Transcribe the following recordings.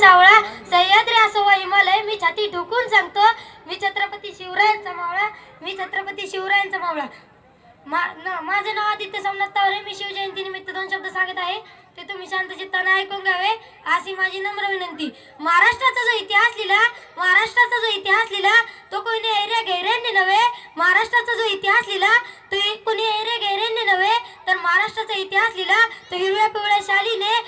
सावळा सह्याद्री असो हिमालय मी छाती ठोकून सांगतो मी छत्रपती शिवरायांचा मावळा मी छत्रपती शिवरायांचा मावळा. मा न माझं नाव आदित्य सोमनाथ तावरे मी शिवजयंतीनिमित्त दोन शब्द सांगत आहे. ते तुम्ही शांत चित्ताने ऐकून घ्यावे. अशी माझी नम्र विनंती. महाराष्ट्राचा जो इतिहास लिहिला महाराष्ट्राचा जो इतिहास लिहिला तो कोणी एरिया गैऱ्यांनी नव्हे. महाराष्ट्राचा जो इतिहास लिहिला तो एक कोणी एरिया गैरेंनी नव्हे. तर महाराष्ट्राचा इतिहास लिहिला तो हिरव्या पिवळ्या शालीने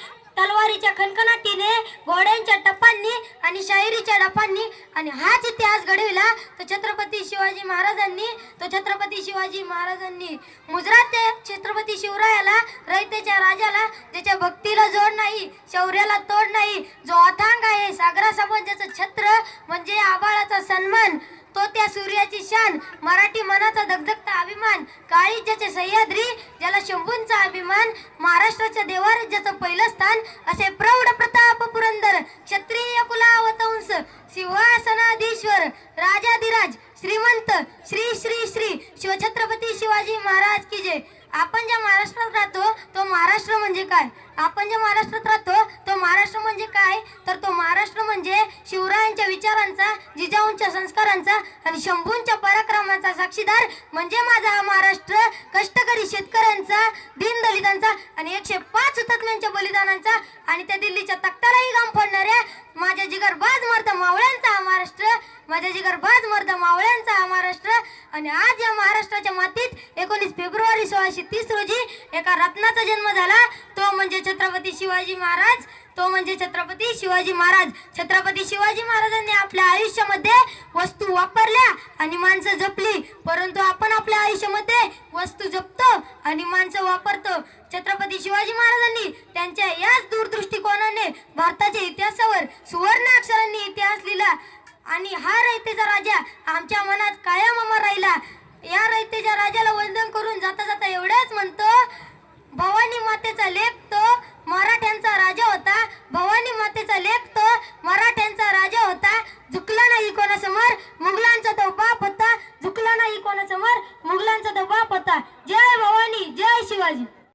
तलवारीच्या खणखणाटीने घोड्यांच्या टप्पांनी आणि शाहिरीच्या डपांनी आणि हाच इतिहास घडविला. तो छत्रपती शिवाजी महाराजांनी तो छत्रपती शिवाजी महाराजांनी मुजरात ते छत्रपती शिवरायाला रयतेच्या राजाला ज्याच्या भक्तीला जोड नाही शौर्याला तोड नाही जो अथांग आहे सागरासमोर ज्याचं छत्र म्हणजे आबाळाचा सन्मान तो त्या सूर्याची शान मराठी मनाचा धगधगता अभिमान काळी ज्याचे सह्याद्री ज्याला शंभूंचा अभिमान महाराष्ट्राच्या देवाराज्याचं पहिलं स्थान असे प्रौढ प्रताप पुरंदर क्षत्रिय कुलावतंस सिंहासनाधीश्वर राजाधिराज श्रीमंत श्री श्री श्री शिवछत्रपती शिवाजी महाराज की जय. आपण ज्या महाराष्ट्रात राहतो तो महाराष्ट्र म्हणजे काय? आपण जे महाराष्ट्रात राहतो तो महाराष्ट्र म्हणजे काय? तर तो महाराष्ट्र म्हणजे शिवरायांच्या विचारांचा जिजाऊंच्या संस्कारांचा आणि शंभूंच्या पराक्रमाचा साक्षीदार म्हणजे माझा हा महाराष्ट्र. कष्टकरी शेतकऱ्यांचा दीनदलितांचा आणि एकशे पाच हुतात्म्यांच्या बलिदानांचा आणि त्या दिल्लीच्या तख्तालाही गाम फोडणाऱ्या माझ्या जिगरबाज मर्द मावळ्यांचा हा महाराष्ट्र. माझ्या जिगरबाज मर्द मावळ्यांचा हा महाराष्ट्र. आणि आज या महाराष्ट्राच्या मातीत एकोणीस फेब्रुवारी सोळाशे तीस रोजी एका रत्नाचा जन्म झाला. तो म्हणजे छत्रपती शिवाजी महाराज. तो म्हणजे छत्रपती शिवाजी महाराज. छत्रपती शिवाजी महाराजांनी आपल्या आयुष्यामध्ये वस्तू वापरल्या आणि माणसं जपली. परंतु आपण आपल्या आयुष्यामध्ये वस्तू जपतो आणि माणसं वापरतो. छत्रपती शिवाजी महाराजांनी त्यांच्या याच दूरदृष्टिकोनाने भारताच्या इतिहासावर सुवर्ण आणि हा रयतेचा राजा आमच्या मनात कायम अमर राहिला. या रयतेच्या राजाला वंदन करून जाता जाता एवढंच म्हणतो भवानी मातेचा लेख तो मराठ्यांचा राजा होता. भवानी मातेचा लेख तो मराठ्यांचा राजा होता. झुकला नाही कोणासमोर मुघलांचा तो बाप होता. झुकला नाही कोणासमोर मुघलांचा तो बाप होता. जय भवानी जय शिवाजी.